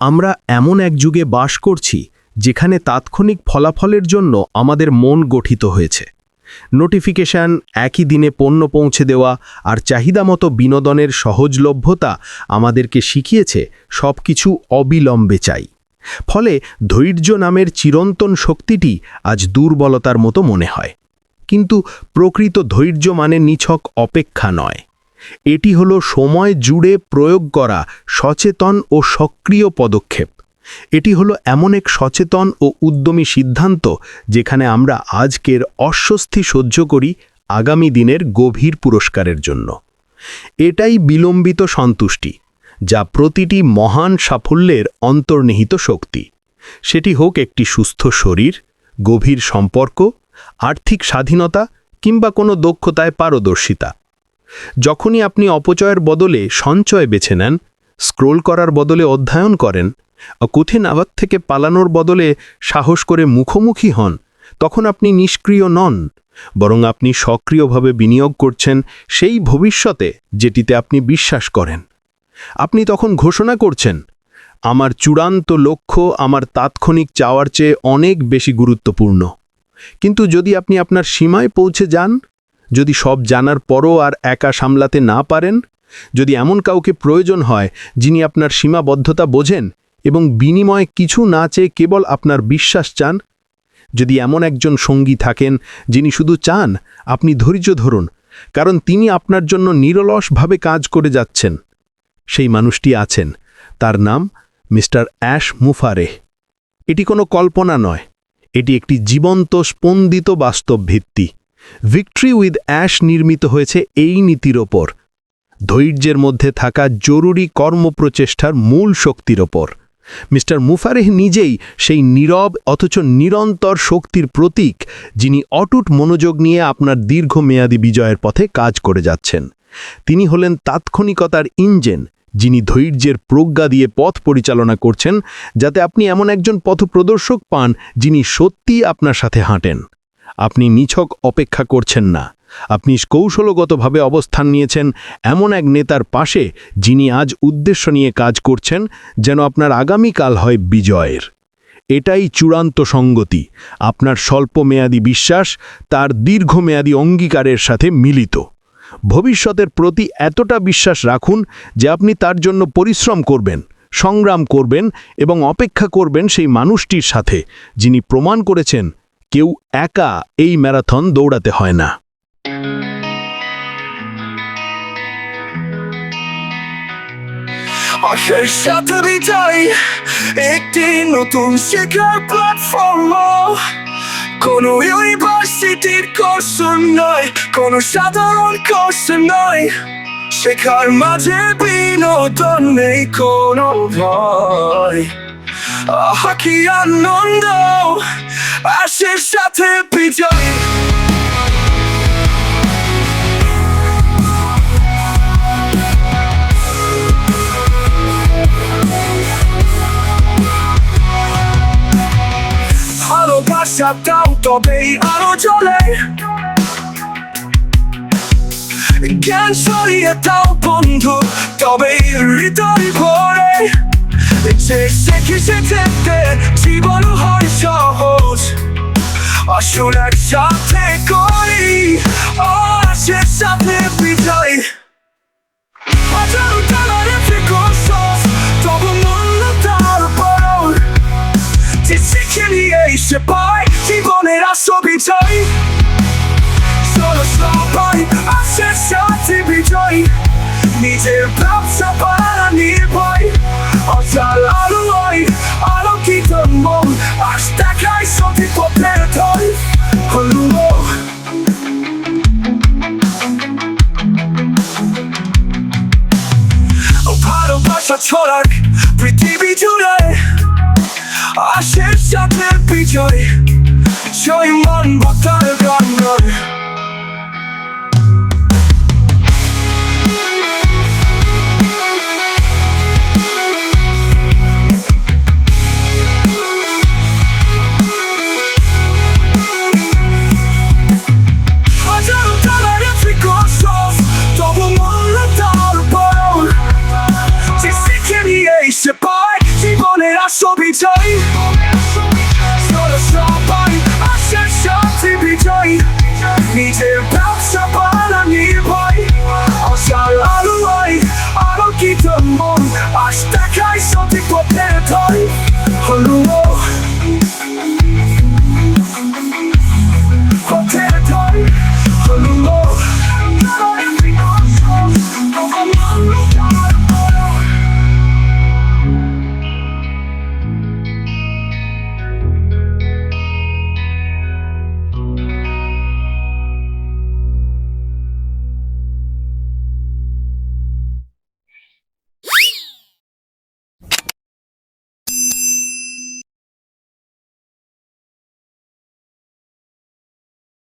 আমরা এমন এক যুগে বাস করছি যেখানে তাৎক্ষণিক ফলাফলের জন্য আমাদের মন গঠিত হয়েছে। নোটিফিকেশন, একই দিনে পণ্য পৌঁছে দেওয়া আর চাহিদামতো বিনোদনের সহজলভ্যতা আমাদেরকে শিখিয়েছে সব কিছু অবিলম্বে চাই। ফলে ধৈর্য নামের চিরন্তন শক্তিটি আজ দুর্বলতার মতো মনে হয়। কিন্তু প্রকৃত ধৈর্য মানে নিছক অপেক্ষা নয়। এটি হলো সময় জুড়ে প্রয়োগ করা সচেতন ও সক্রিয় পদক্ষেপ। এটি হলো এমন এক সচেতন ও উদ্যমী সিদ্ধান্ত যেখানে আমরা আজকের অস্বস্তি সহ্য করি আগামী দিনের গভীর পুরস্কারের জন্য। এটাই বিলম্বিত সন্তুষ্টি, যা প্রতিটি মহান সাফল্যের অন্তর্নিহিত শক্তি। সেটি হোক একটি সুস্থ শরীর, গভীর সম্পর্ক, আর্থিক স্বাধীনতা কিংবা কোনো দক্ষতায় পারদর্শিতা। যখনই আপনি অপচয়ের বদলে সঞ্চয় বেছে নেন, স্ক্রোল করার বদলে অধ্যয়ন করেন কঠিন আঘাত থেকে পালানোর বদলে সাহস করে মুখোমুখি হন, তখন আপনি নিষ্ক্রিয় নন, বরং আপনি সক্রিয়ভাবে বিনিয়োগ করছেন সেই ভবিষ্যতে যেটিতে আপনি বিশ্বাস করেন। আপনি তখন ঘোষণা করছেন, আমার চূড়ান্ত লক্ষ্য আমার তাৎক্ষণিক চাওয়ার চেয়ে অনেক বেশি গুরুত্বপূর্ণ। কিন্তু যদি আপনি আপনার সীমায় পৌঁছে যান যদি সব জানার পরও আর একা সামলাতে না পারেন? যদি এমন কাউকে প্রয়োজন হয়, যিনি আপনার সীমাবদ্ধতা বোঝেন এবং বিনিময়ে কিছু না চেয়ে কেবল আপনার বিশ্বাস চান? যদি এমন একজন সঙ্গী থাকেন, যিনি শুধু চান, আপনি ধৈর্য ধরুন, কারণ তিনি আপনার জন্য নিরলসভাবে কাজ করে যাচ্ছেন। সেই মানুষটি আছেন, তার নাম মিস্টার অ্যাশ মুফারে এটি কোনো কল্পনা নয়, এটি একটি জীবন্ত স্পন্দিত বাস্তব ভিত্তি ভিক্টরি উইথ অ্যাশ নির্মিত হয়েছে এই নীতির ওপর। ধৈর্যের মধ্যে থাকা জরুরি কর্মপ্রচেষ্টার মূল শক্তির ওপর। মিস্টার মুফারেহ নিজেই সেই নীরব অথচ নিরন্তর শক্তির প্রতীক, যিনি অটুট মনোযোগ নিয়ে আপনার দীর্ঘমেয়াদী বিজয়ের পথে কাজ করে যাচ্ছেন। তিনি হলেন তাৎক্ষণিকতার ইঞ্জেন, যিনি ধৈর্যের প্রজ্ঞা দিয়ে পথ পরিচালনা করছেন, যাতে আপনি এমন একজন পথপ্রদর্শক পান, যিনি সত্যিই আপনার সাথে হাঁটেন। আপনি নিছক অপেক্ষা করছেন না। আপনি কৌশলগতভাবে অবস্থান নিয়েছেন এমন এক নেতার পাশে যিনি আজ উদ্দেশ্য নিয়ে কাজ করছেন যেন আপনার আগামীকাল হয় বিজয়ের। এটাই চূড়ান্ত সঙ্গতি। আপনার স্বল্পমেয়াদী বিশ্বাস তার দীর্ঘমেয়াদী অঙ্গীকারের সাথে মিলিত। ভবিষ্যতের প্রতি এতটা বিশ্বাস রাখুন যে আপনি তার জন্য পরিশ্রম করবেন, সংগ্রাম করবেন এবং অপেক্ষা করবেন সেই মানুষটির সাথে যিনি প্রমাণ করেছেন কেউ একা এই ম্যারাথন দৌড়াতে হয় না। আশের সাথে বিজয় একটি নতুন শেখার প্ল্যাটফর্ম কোনো ইউনিভার্সিটির কোর্স নয়, কোনো সাধারণ কোর্স নয়। শেখার মাঝে বিনোদন নেই কোনো ভয়। আহা কি আনন্দ, আশের সাথে বিজয়। ভালোবাসা দাও তবেই আরও চলে। জ্ঞান সরিয়ে দাও বন্ধু, তবেই হৃদয় ভরে। যে শেখে শেখে জীবন হয় সহজ। আসুন একসাথে করি আসে সাথে বিজয় হাজারো টাকার ফিকোস তবু মূল্য তার সাথে বিজয়। নিজের ব্যবসা ভালোবাসা পালা নির্ভয় আশার আলোয় আলোকিত মন আজ দেখাই সঠিক পথের ধয় হলুও